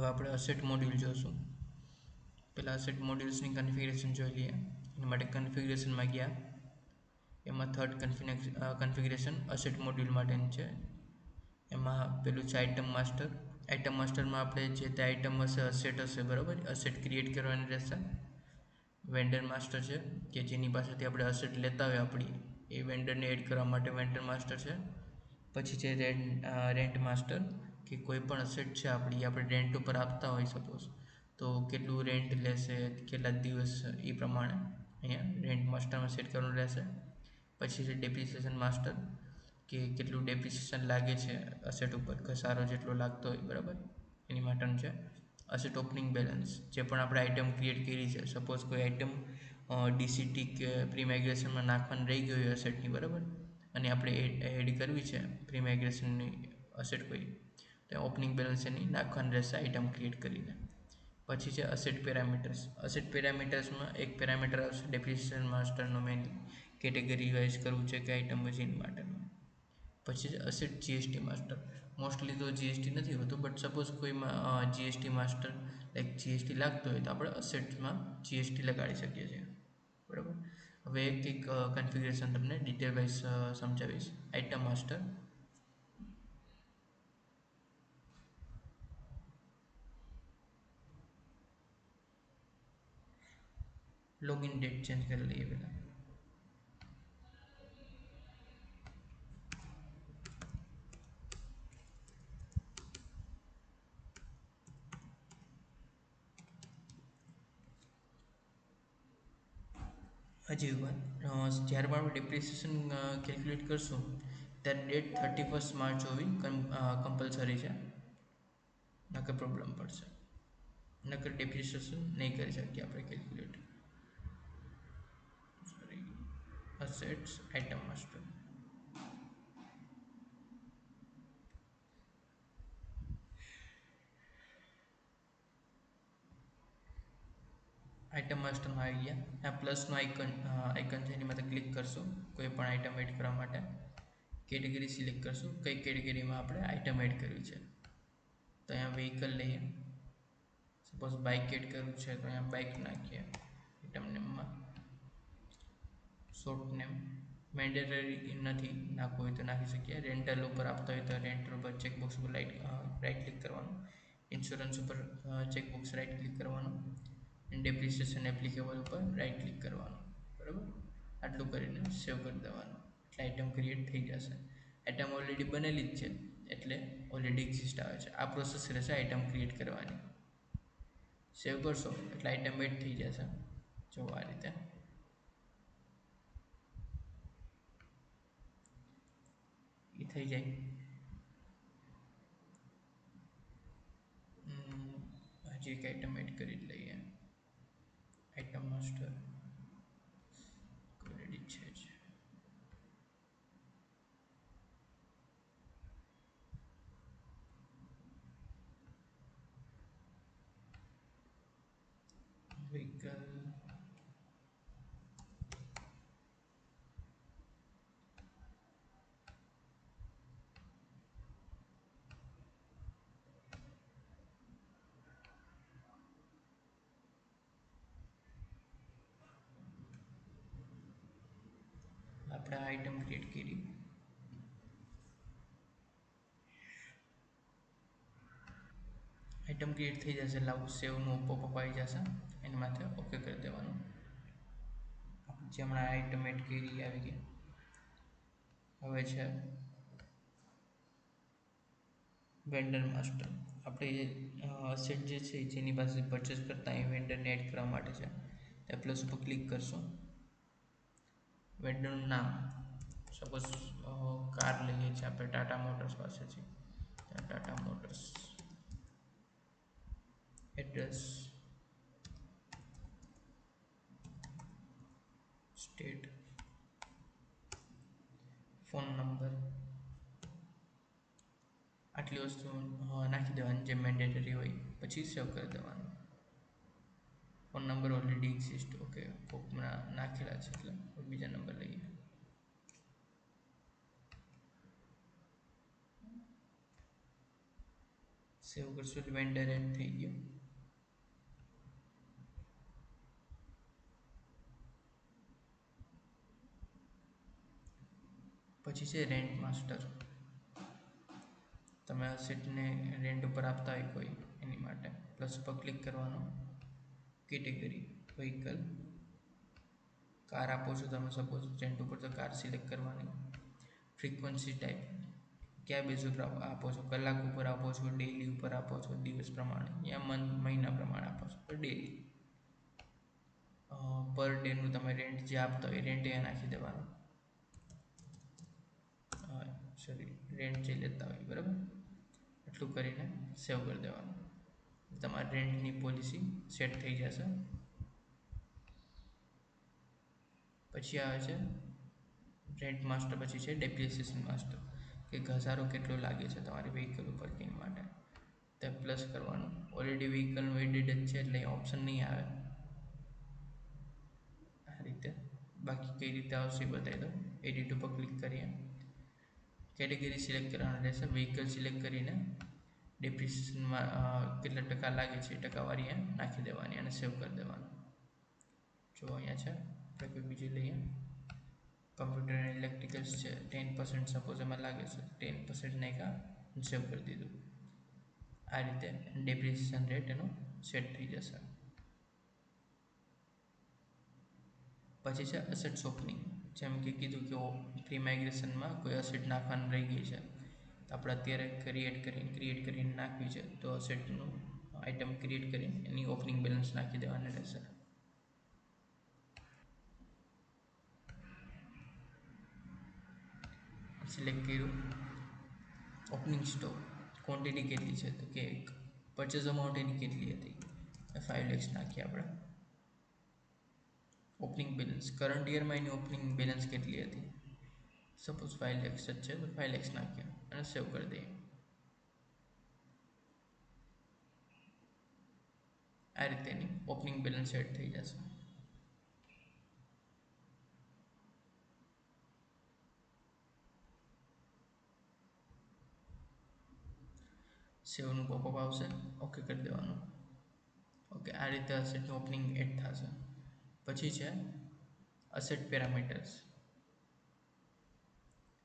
હવે આપણે asset module જોશું. પહેલાં અસેટ મોડ્યુલ્સની કન્ફિગરેશન જોઈ લઈએ. એના માટે કન્ફિગરેશનમાં ગયા. એમાં થર્ડ કન્ફિગરેશન અસેટ મોડ્યુલ માટેની છે. એમાં પેલું છે આઇટમ માસ્ટર આઇટમ માસ્ટરમાં આપણે જે તે આઇટમ હશે અસેટ હશે, બરાબર? અસેટ ક્રિએટ કરવાની રહેશે. વેન્ડર માસ્ટર છે, કે જેની પાસેથી આપણે અસેટ લેતા હોય આપણી, એ વેન્ડરને એડ કરવા માટે વેન્ડર માસ્ટર છે. પછી છે રેન્ટ રેન્ટ માસ્ટર કે કોઈ પણ અસેટ છે આપણી, આપણે રેન્ટ ઉપર આપતા હોય સપોઝ તો કેટલું રેન્ટ લેશે, કેટલા દિવસ એ પ્રમાણે અહીંયા રેન્ટ માસ્ટરમાં સેટ કરવાનું રહેશે. પછી છે ડેપ્રિસિએશન માસ્ટર કે કેટલું ડેપ્રિસિએશન લાગે છે અસેટ ઉપર ઘસારો જેટલો લાગતો હોય, બરાબર? એની માટેનું છે. અસેટ ઓપનિંગ બેલેન્સ જે પણ આપણે આઇટમ ક્રિએટ કરી છે સપોઝ કોઈ આઇટમ ડીસીટી કે પ્રીમાઇગ્રેશનમાં નાખવાનું રહી ગયું હોય અસેટની બરાબર? અને આપણે એડ કરવી છે પ્રીમાઇગ્રેશનની અસેટ કોઈ તો ઓપનિંગ બેલેન્સ એની નાખવાની રહેશે આઇટમ ક્રિએટ કરીને પછી છે અસેટ પેરામીટર્સ અસેટ પેરામીટર્સમાં એક પેરામીટર આવશે ડેપ્રિસિએશન માસ્ટરનો મેઇનલી કેટેગરી વાઇઝ કરવું છે કે આઇટમ મશીન માટેનું પછી છે અસેટ જીએસટી માસ્ટર મોસ્ટલી તો જીએસટી નથી હોતું બટ સપોઝ કોઈમાં જીએસટી માસ્ટર લાઈક જીએસટી લાગતો હોય તો આપણે અસેટ્સમાં જીએસટી લગાડી શકીએ છીએ. બરાબર? હવે એક એક કન્ફિગ્રેશન તમને ડિટેલ વાઇઝ સમજાવીશ. Item master login date change કરી લઈએ પહેલાં હજી વાત જ્યારે પણ આપણે ડિપ્રિસિએશન કેલ્ક્યુલેટ કરશું ત્યારે ડેટ થર્ટી ફર્સ્ટ માર્ચ હોવી કમ્પલસરી છે નકર પ્રોબ્લેમ પડશે નકર ડિપ્રિસિએશન નહીં કરી શકીએ આપણે calculate sorry assets item master item માસ્ટરમાં આવી ગયા. આ પ્લસનું આઇકન આઇકન છે, એની માટે ક્લિક કરશું. કોઈ પણ આઇટમ એડ કરવા માટે કેટેગરી સિલેક્ટ કરશું. કઈ કેટેગરીમાં આપણે આઇટમ એડ કરવી છે? તો અહીંયા વ્હીકલ લઈએ. સપોઝ બાઇક એડ કરવું છે, તો અહીંયા બાઇક નાખીએ. આઇટમ નેમમાં શોર્ટ નેમ મેન્ડેટરી નથી નાખવું હોય તો નાખી શકીએ. રેન્ટલ ઉપર આપતા હોય તો રેન્ટલ ઉપર ચેકબોક્સ ઉપર લાઇટ રાઇટ ક્લિક કરવાનું. ઇન્સ્યોરન્સ ઉપર ચેકબોક્સ રાઇટ ક્લિક કરવાનું. ડેપ્રિસિએશન એપ્લિકેબલ ઉપર રાઇટ ક્લિક કરવાનું. બરાબર? આટલું કરીને સેવ કરી દેવાનું. એટલે આઇટમ ક્રિએટ થઈ જશે. આઇટમ ઓલરેડી બનેલી જ છે, એટલે ઓલરેડી એક્ઝિસ્ટ આવે છે. આ પ્રોસેસ રહેશે આઇટમ ક્રિએટ કરવાની. સેવ કરશો, એટલે આઇટમ એડ થઈ જશે. જો આ રીતે એ થઈ જાય. હજી એક આઇટમ એડ કરી લઈએ. આઈટમ માસ્ટર ક્રેડિટ છે જ. વ્હીકલ આપણે આ આઇટમ ક્રિએટ કરી. આઇટમ ક્રિએટ થઈ જશે આવું સેવનું પોપઅપ આવી જશે. એની માથે ઓકે કરી દેવાનું. જે હમણાં આઇટમ એડ કરી આવી ગઈ. હવે છે વેન્ડર માસ્ટર આપણે અસેટ જે છે, જેની પાસે પરચેસ કરતા એ વેન્ડરને એડ કરવા માટે છે. ત્યાં પ્લસ ઉપર ક્લિક કરશો. વેન્ડરનું નામ સપોઝ કાર લઈએ છીએ આપણે ટાટા મોટર્સ પાસેથી Tata Motors address state phone number આટલી વસ્તુ નાખી દેવાની જે મેન્ડેટરી હોય, પછી સેવ કરી દેવાનું. Phone number already exist okay કોકમાં નાખેલા છે, એટલે બીજા નંબર લઈએ. સેવ કરશું એટલે વેન્ડર એડ થઈ ગયું. પછી છે રેન્ટ માસ્ટર તમે આ સીટને રેન્ટ ઉપર આપતા હોય કોઈ, એની માટે. પ્લસ ઉપર ક્લિક કરવાનું. કેટેગરી વ્હીકલ કાર આપો છો તમે સપોઝ રેન્ટ ઉપર તો કાર સિલેક્ટ કરવાની. ફ્રીક્વન્સી ટાઈપ કયા બેઝ ઉપર આપો છો? કલાક ઉપર આપો છો ડેલી ઉપર આપો છો? દિવસ પ્રમાણે યા મંથ મહિના પ્રમાણે આપો છો? ડેલી પર ડેનું તમે રેન્ટ જે આપતા હોય રેન્ટ એ નાખી દેવાનું. સોરી રેન્ટ જે લેતા હોય, બરાબર? એટલું કરીને સેવ કરી દેવાનું. તમારી રેન્ટની પોલિસી સેટ થઈ જશે. પછી આવે છે રેન્ટ માસ્ટર, પછી છે ડેપ્રિસિએશન માસ્ટર, કે ઘસારો કેટલો લાગે છે તમારી વ્હીકલ ઉપર કિંગ માટે? તે પ્લસ કરવાનું. ઓલરેડી વ્હીકલનું વેડેડ જ છે એટલે ઓપ્શન નહીં આવે. આ રીતે. બાકી કઈ રીતે આવશે બતાવી દો એડિટ ઉપર ક્લિક કરીએ. કેટેગરી સિલેક્ટ કરવાનું રહેશે. વ્હીકલ સિલેક્ટ કરીને ડિપ્રિસિએશનમાં કેટલા ટકા લાગે છે ટકાવારી નાખી દેવાની અને સેવ કરી દેવાનું. જો અહીંયા છે આપણે કોઈ બીજી લઈએ. કમ્પ્યુટર એન્ડ ઇલેક્ટ્રિકલ્સ છે ટેન પર્સન્ટ સપોઝ એમાં લાગે છે ટેન પર્સન્ટ નાખ્યા સેવ કરી દીધું. આ રીતે ડેપ્રિસિએશન રેટ એનો સેટ થઈ જશે. પછી છે અસેટ્સ ઓપનિંગ જેમ કે કીધું કે પ્રી માઇગ્રેશનમાં કોઈ અસેટ નાખવાનું રહી ગઈ છે. આપણે અત્યારે ક્રિએટ કરીને ક્રિએટ કરીને નાખવી છે. તો સેટનું આઇટમ ક્રિએટ કરીને એની ઓપનિંગ બેલેન્સ નાખી દેવાની રહેશે. સિલેક્ટ કર્યું. ઓપનિંગ સ્ટોક ક્વોન્ટિટી કેટલી છે? તો કે એક. પરચેઝ અમાઉન્ટ એની કેટલી હતી? ફાઇવ લેક્સ નાખીએ આપણે. ઓપનિંગ બેલેન્સ કરંટ યરમાં એની ઓપનિંગ બેલેન્સ કેટલી હતી? સપોઝ ફાઇવ લેક્સ જ છે, તો ફાઇવ લેક્સ નાખીએ. અને સેવ કરી દઈએ. આ રીતે એની ઓપનિંગ બેલેન્સ એડ થઈ જશે. સેવનું પોપઅપ આવશે. ઓકે કરી દેવાનું. ઓકે આ રીતે અસેટનું ઓપનિંગ એડ થશે. પછી છે અસેટ પેરામીટર્સ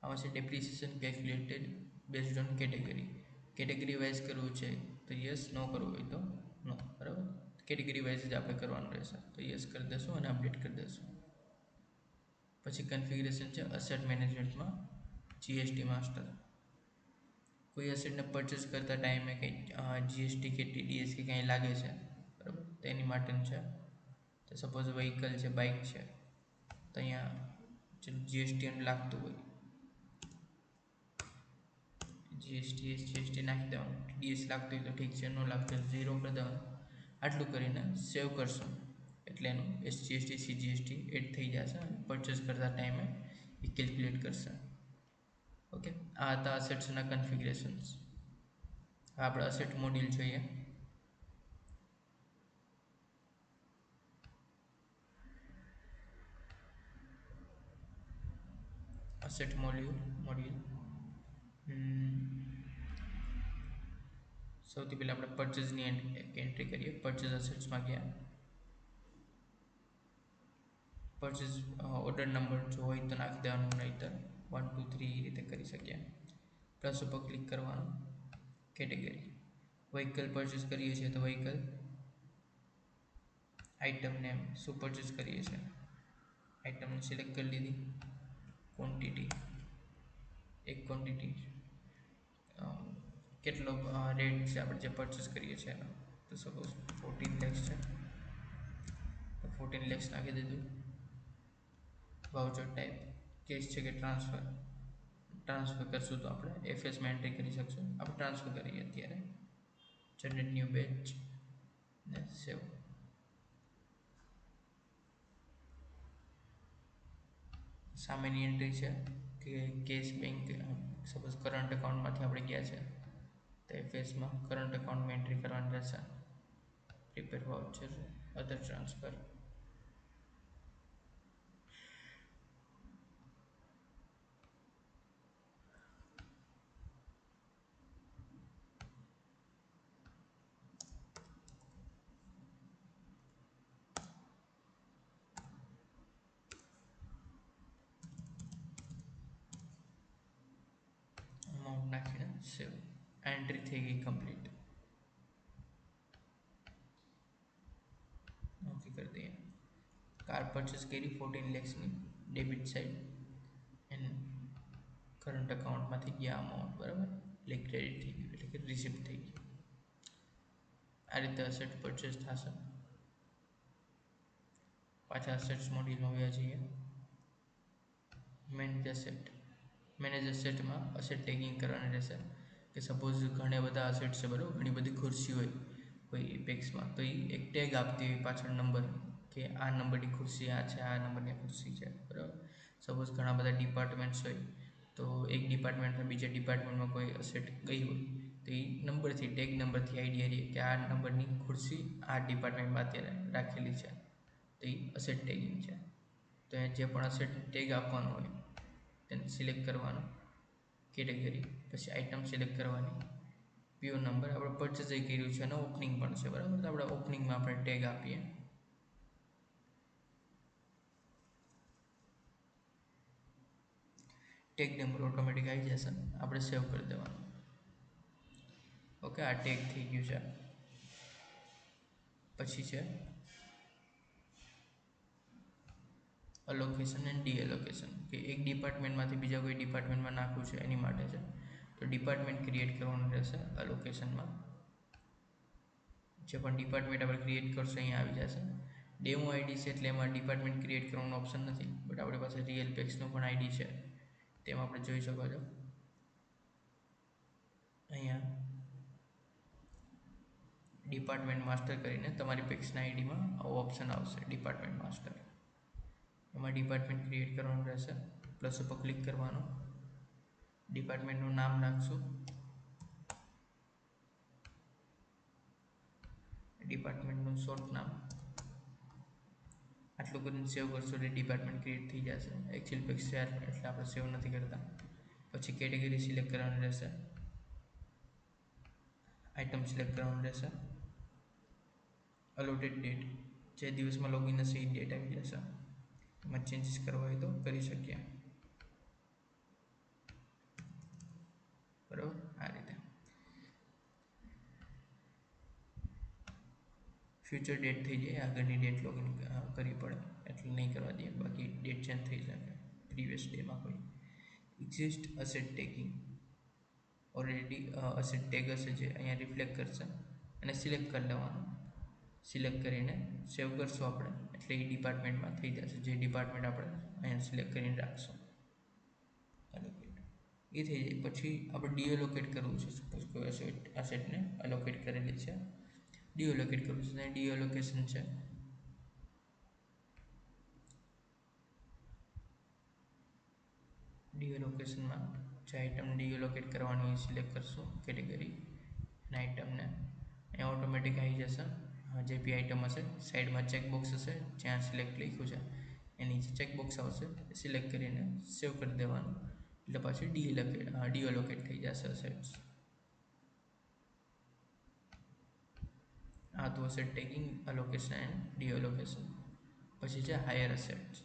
આમાં છે depreciation calculated based on category category wise કરવું છે તો યસ નો કરવું હોય તો નો બરાબર? કેટેગરી વાઇઝ જ આપણે કરવાનું રહેશે. તો યસ કરી દઈશું અને અપડેટ કરી દઈશું પછી કન્ફિગરેશન છે અસેટ મેનેજમેન્ટમાં જીએસટી માસ્ટર કોઈ એસેટને પરચેસ કરતા ટાઈમે કંઈ જીએસટી કે ટીડીએસ કે કંઈ લાગે છે, બરાબર? તેની માટેનું છે. તો સપોઝ વ્હીકલ છે બાઇક છે, તો અહીંયા જીએસટી લાગતું હોય જીએસટી એસ જીએસટી નાખી દેવાનું. ડીએસ લાગતું હોય તો ઠીક છે, ન લાગતું ઝીરો કરી દેવાનું. આટલું કરીને સેવ કરશો. એટલે એનું એસજીએસટી સીજીએસટી એડ થઈ જશે અને પરચેસ કરતા ટાઈમે એ કેલ્ક્યુલેટ કરશે. ઓકે આ હતા અસેટ્સના કન્ફિગ્રેશન્સ આપણે અસેટ મોડ્યુલ જોઈએ. અસેટ મોડ્યુલ મોડ્યુલ સૌથી પહેલાં આપણે પરચેઝની એન્ટ્રી કરીએ. પરચેઝ અસેટ્સમાં ગયા. પરચેઝ ઓર્ડર નંબર જો હોય તો નાખી દેવાનું નહીતર વન ટુ થ્રી રીતે કરી શકીએ. પ્લસ ઉપર ક્લિક કરવાનું કેટેગરી વ્હીકલ પરચેસ કરીએ છીએ તો વ્હીકલ આઇટમ નેમ શું પરચેસ કરીએ છીએ? આઇટમને સિલેક્ટ કરી લીધી. ક્વોન્ટિટી એક ક્વોન્ટિટી કેટલો રેટ છે આપણે જે પરચેસ કરીએ છીએ એનો? તો સપોઝ ફોર્ટીન લેક્સ છે. તો ફોર્ટીન લેક્સ નાખી દીધું. વાઉચર ટાઈપ કેસ છે કે ટ્રાન્સફર ટ્રાન્સફર કરશું તો આપણે. એફએસમાં એન્ટ્રી કરી શકશું. આપણે ટ્રાન્સફર કરીએ અત્યારે. જનરેટ ન્યૂ બેચ ને સેવ સામેની એન્ટ્રી છે કે કેશ બેંક સપોઝ કરંટ એકાઉન્ટમાંથી આપણે ગયા છે. થર્ડ ફેઝમાં કરંટ એકાઉન્ટમાં એન્ટ્રી કરવાની રહેશે. Prepare voucher other transfer amount નાખીને સેવ એન્ટ્રી થઈ ગઈ કમ્પ્લીટ ઓકે કરી દઈએ કાર પરચેસ કરી ફોર્ટીન લેક્સની ડેબિટ સાઈડ એન્ડ કરંટ અકાઉન્ટમાંથી ગયા અમાઉન્ટ બરાબર એટલે ક્રેડિટ થઈ ગયું એટલે કે રિસિપ્ટ થઈ ગયું આ રીતે અસેટ પરચેસ થશે પાછા અસેટ્સ મોડ્યુલમાં વ્યા જઈએ મેનેજ અસેટ મેનેજ અસેટમાં અસેટ ટેગિંગ કરવાની રહેશે કે સપોઝ ઘણા બધા અસેટ છે બરાબર, ઘણી બધી ખુરશી હોય, કોઈ એપેક્સમાં તો એ એક ટેગ આપતી હોય પાછળ નંબર કે આ નંબરની ખુરશી આ છે, આ નંબરની ખુરશી છે, બરાબર. સપોઝ ઘણા બધા ડિપાર્ટમેન્ટ્સ હોય, તો એક ડિપાર્ટમેન્ટમાં બીજા ડિપાર્ટમેન્ટમાં કોઈ અસેટ ગઈ હોય, તો એ નંબરથી ટેગ નંબરથી આઈડિયા રહે કે આ નંબરની ખુરશી આ ડિપાર્ટમેન્ટમાં અત્યારે રાખેલી છે, તો એ અસેટ ટેગિંગ છે. તો જે પણ અસેટ ટેગ આપવાનું હોય, તેને સિલેક્ટ કરવાનું. કેટેગરી. પછી આઇટમ સિલેક્ટ કરવાની. પીઓ નંબર આપણે પરચેસ એ કર્યું છે અને ઓપનિંગ પણ છે, બરાબર? તો આપણે ઓપનિંગમાં આપણે ટેગ આપીએ. ટેગ નંબર ઓટોમેટિક આવી જશે. આપણે સેવ કરી દેવાનું. ઓકે આ ટેગ થઈ ગયું છે. પછી છે અલોકેશન એન્ડ ડીએલોકેશન કે એક ડિપાર્ટમેન્ટમાંથી બીજા કોઈ ડિપાર્ટમેન્ટમાં નાખવું છે એની માટે છે. તો ડિપાર્ટમેન્ટ ક્રિએટ કરવાનું રહેશે અલોકેશનમાં જે પણ ડિપાર્ટમેન્ટ આપણે ક્રિએટ કરશું, અહીંયા આવી જશે. ડેમો આઈડી છે એટલે એમાં ડિપાર્ટમેન્ટ ક્રિએટ કરવાનો ઓપ્શન નથી બટ આપણી પાસે રિયલ પેક્સનું પણ આઈડી છે. તેમાં આપણે જોઈ શકો છો. અહીંયા ડિપાર્ટમેન્ટ માસ્ટર કરીને તમારી પેક્સના આઈડીમાં આવો ઓપ્શન આવશે ડિપાર્ટમેન્ટ માસ્ટર એમાં ડિપાર્ટમેન્ટ ક્રિએટ કરવાનું રહેશે. પ્લસ ઉપર ક્લિક કરવાનું. ડિપાર્ટમેન્ટનું નામ નાખશું. ડિપાર્ટમેન્ટનું શોર્ટ નામ. આટલું કરીને સેવ કરશો એટલે ડિપાર્ટમેન્ટ ક્રિએટ થઈ જશે. એક્સેલ પેક્સ એટલે આપણે સેવ નથી કરતા. પછી કેટેગરી સિલેક્ટ કરવાની રહેશે. આઇટમ સિલેક્ટ કરવાનું રહેશે. અલોટેડ ડેટ જે દિવસમાં લોગિન હશે એ ડેટ આવી જશે. એમાં ચેન્જીસ કરવા હોય તો કરી શકીએ. બરાબર? આ રીતે. ફ્યુચર ડેટ થઈ જાય, આગળની ડેટ લોગિન કરવી પડે. એટલે નહીં કરવા દઈએ, બાકી ડેટ ચેન્જ થઈ શકે પ્રીવિયસ ડેમાં કોઈ. Exist asset tagging already asset tag હશે જે અહીંયા રિફ્લેક્ટ કરશે. અને સિલેક્ટ કરી લેવાનું. સિલેક્ટ કરીને સેવ કરશું આપણે. એટલે એ ડિપાર્ટમેન્ટમાં થઈ જશે. જે ડિપાર્ટમેન્ટ આપણે અહીંયા સિલેક્ટ કરીને રાખશું. એલોકેટ એ થઈ જાય. પછી આપણે ડીએલોકેટ કરવું છે. સપોઝ કોઈ અસેટ અસેટને અલોકેટ કરેલી છે. ડીઓલોકેટ કરવું છે. ત્યાં ડીઓલોકેશન છે. ડીઓલોકેશનમાં જે આઇટમ ડીઓલોકેટ કરવાની હોય સિલેક્ટ કરશું. કેટેગરી અને આઇટમને અહીંયા ઓટોમેટિક આવી જશે. જે બી આઇટમ હશે સાઈડમાં ચેકબોક્સ હશે, જ્યાં સિલેક્ટ લખ્યું છે, એની નીચે ચેકબોક્સ આવશે સિલેક્ટ કરીને સેવ કરી દેવાનું. એટલે પાછી ડીએલોકેટ ડીઓલોકેટ થઈ જશે સેટ્સ આ તો હશે ટેકિંગ અલોકેશન એન્ડ ડીઓલોકેશન પછી છે હાયર અસેટ્સ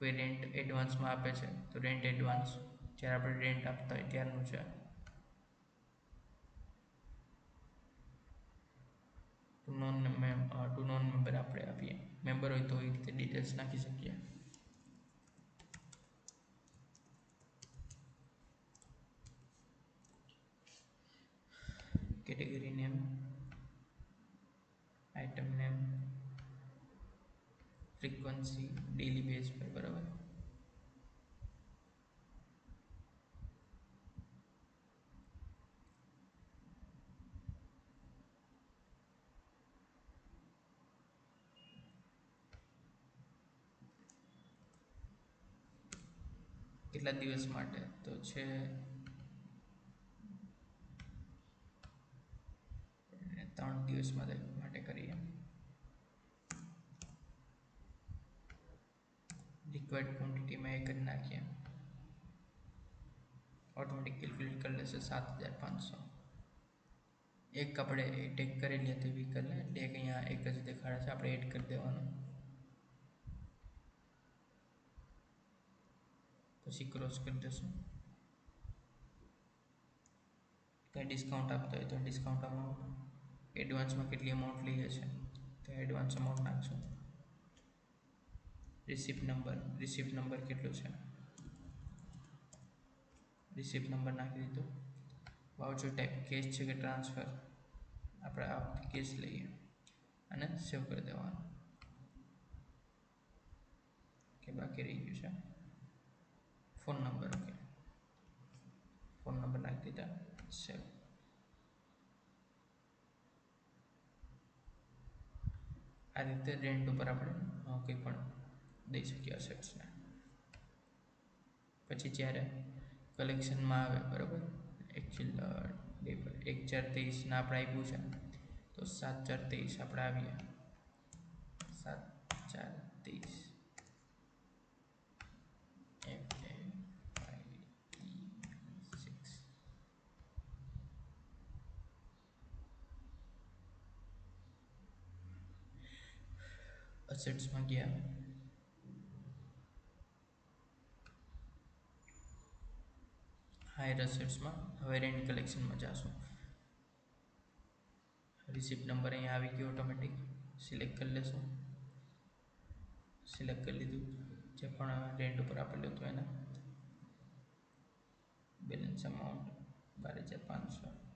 કોઈ રેન્ટ એડવાન્સમાં આપે છે, તો રેન્ટ એડવાન્સ જ્યારે આપણે રેન્ટ આપતા હોય, ત્યારનું છે. To non to non member આપણે આપીએ. મેમ્બર હોય તો એ રીતે ડિટેલ્સ નાખી શકીએ. Category name item name frequency daily base પર બરાબર. કેટલા દિવસ માટે તો છે ત્રણ દિવસ માટે કરીએ રિક્વાયર્ડ ક્વોન્ટિટીમાં એક જ નાખીએ ઓટોમેટિક કેલ્ક્યુલેટ કરી લેશે સાત હજાર પાંચસો એક આપણે ટેક કરેલી હતી વ્હીકલને એટલે એક અહીંયા એક જ દેખાડે છે આપણે એડ કરી દેવાનું પછી ક્રોસ કરી દઈશું ડિસ્કાઉન્ટ આપતા હોય તો ડિસ્કાઉન્ટ અમાઉન્ટ એડવાન્સમાં કેટલી અમાઉન્ટ લઈએ છે તો એડવાન્સ અમાઉન્ટ નાખશું. રિસિપ્ટ નંબર રિસિપ્ટ નંબર કેટલો છે? રિસિપ્ટ નંબર નાખી દીધો. વાઉચર ટાઈપ કેશ છે કે ટ્રાન્સફર આપણે આ કેશ લઈએ અને સેવ કરી દેવાનું. કે બાકી રહી ગયું છે. Phone number okay phone number નાખી દીધા સેવ આ રીતે રેન્ટ ઉપર આપણે કંઈ પણ દઈ શકીએ અસેટ્સને પછી જ્યારે કલેક્શનમાં આવે બરાબર એકચ્યુઅલ એક ચાર તેવીસના આપણે આપ્યું છે તો સાત ચાર તેવીસ આપણે આવીએ સાત ચાર તેવીસ અસેટ્સમાં ગયા. હાયર અસેટ્સમાં હવે રેન્ટ કલેક્શનમાં જશું. રિસિપ્ટ નંબર અહીંયા આવી ગયો ઓટોમેટિક સિલેક્ટ કરી લેશું. સિલેક્ટ કરી લીધું. જે પણ રેન્ટ ઉપર આપેલું હતું એને. બેલેન્સ અમાઉન્ટ બાર હજાર પાંચસો.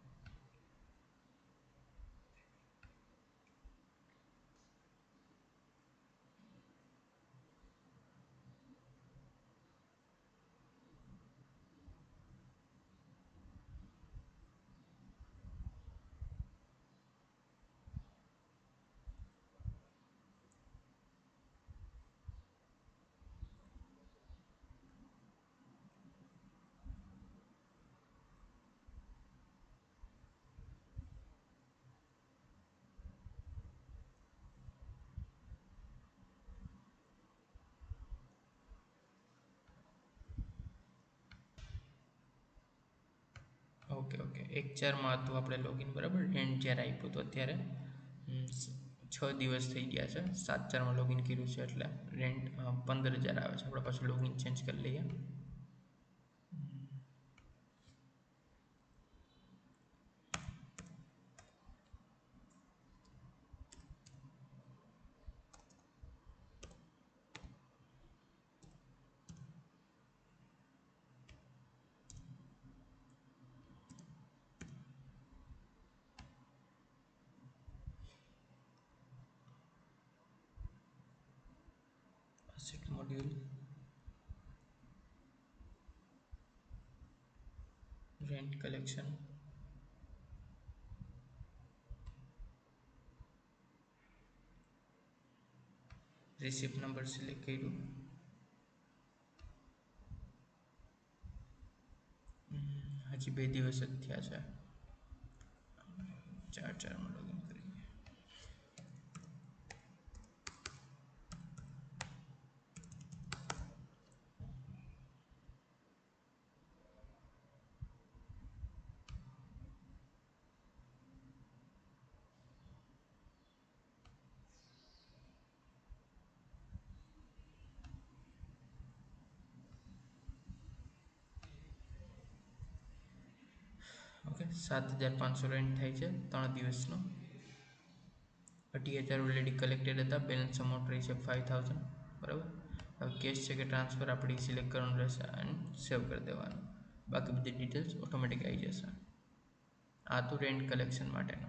Okay okay. એક ચારમાં હતું આપણે લોગિન બરાબર? રેન્ટ જ્યારે આપ્યું હતું અત્યારે છ દિવસ થઈ ગયા છે. સાત ચારમાં લોગિન કર્યું છે એટલે રેન્ટ પંદર હજાર આવે છે. આપણે પાછું લોગિન ચેન્જ કરી લઈએ asset module. Rent collection. Receipt number select કર્યું હજી બે દિવસ જ થયા છે ચાર ચારમાં લોગિન કરીએ ઓકે સાત હજાર પાંચસો રેન્ટ થાય છે ત્રણ દિવસનો. અઢી હજાર ઓલરેડી કલેક્ટેડ હતા બેલેન્સ અમાઉન્ટ રહી છે ફાઇવ થાઉઝન્ડ બરાબર? હવે કેશ છે કે ટ્રાન્સફર આપણે સિલેક્ટ કરવાનું રહેશે અને સેવ કરી દેવાનું. બાકી બધી ડિટેલ્સ ઓટોમેટિક આવી જશે. આ તો રેન્ટ કલેક્શન માટેનો.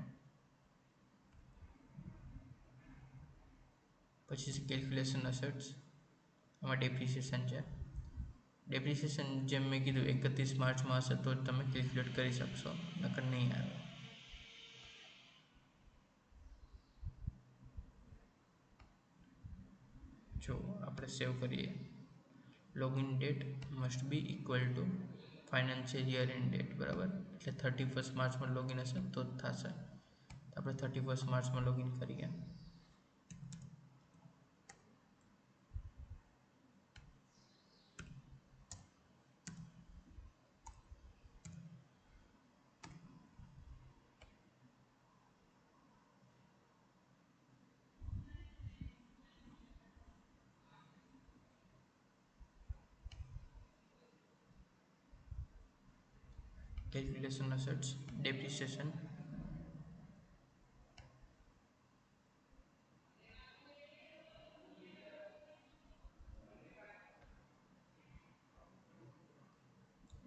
પછી કેલ્ક્યુલેશન અસેટ્સ આમાં ડેપ્રિસિએશન છે. ડેપ્રિસિએશન જેમ મેં કીધું એકત્રીસ માર્ચમાં હશે તો જ તમે કેલ્ક્યુલેટ કરી શકશો, નકર નહીં આવે. જો આપણે સેવ કરીએ. Login date must be equal to financial year end date બરાબર? એટલે થર્ટી ફર્સ્ટ માર્ચમાં લોગિન હશે તો જ થશે. આપણે થર્ટી ફર્સ્ટ માર્ચમાં લોગિન કરીએ. Calculation assets depreciation.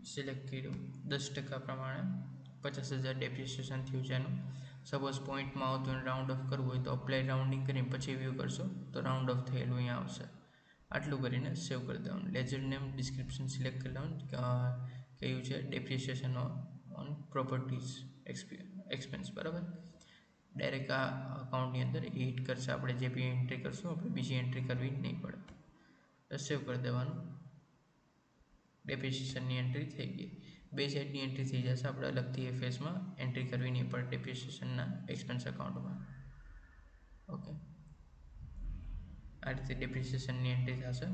સિલેક્ટ કર્યું. દસ ટકા પ્રમાણે પચાસ હજાર ડેપ્રિસિએશન થયું છે એનું. સપોઝ પોઈન્ટમાં આવતું રાઉન્ડ ઓફ કરવું હોય તો અપ્લાય રાઉન્ડિંગ કરીને પછી વ્યૂ કરશો, તો રાઉન્ડ ઓફ થયેલું અહીંયા આવશે. આટલું કરીને સેવ કરી દેવાનું. લેજર નેમ ડિસ્ક્રિપ્શન સિલેક્ટ કરી લેવાનું. કયું છે ડેપ્રિસિએશન ઓન પ્રોપર્ટીઝ એક્સપેન્સ બરાબર? ડાયરેક્ટ આ અકાઉન્ટની અંદર એ હિટ કરશે. આપણે જે બી એન્ટ્રી કરશું, આપણે બીજી એન્ટ્રી કરવી નહીં પડે. સેવ કરી દેવાનું. ડેપ્રિસિએશનની એન્ટ્રી થઈ ગઈ. બે સાઈડની એન્ટ્રી થઈ જશે આપણે અલગથી એફએસમાં એન્ટ્રી કરવી નહીં પડે ડેપ્રિસિએશનના એક્સપેન્સ અકાઉન્ટમાં ઓકે આ રીતે ડેપ્રિસિએશનની એન્ટ્રી થશે.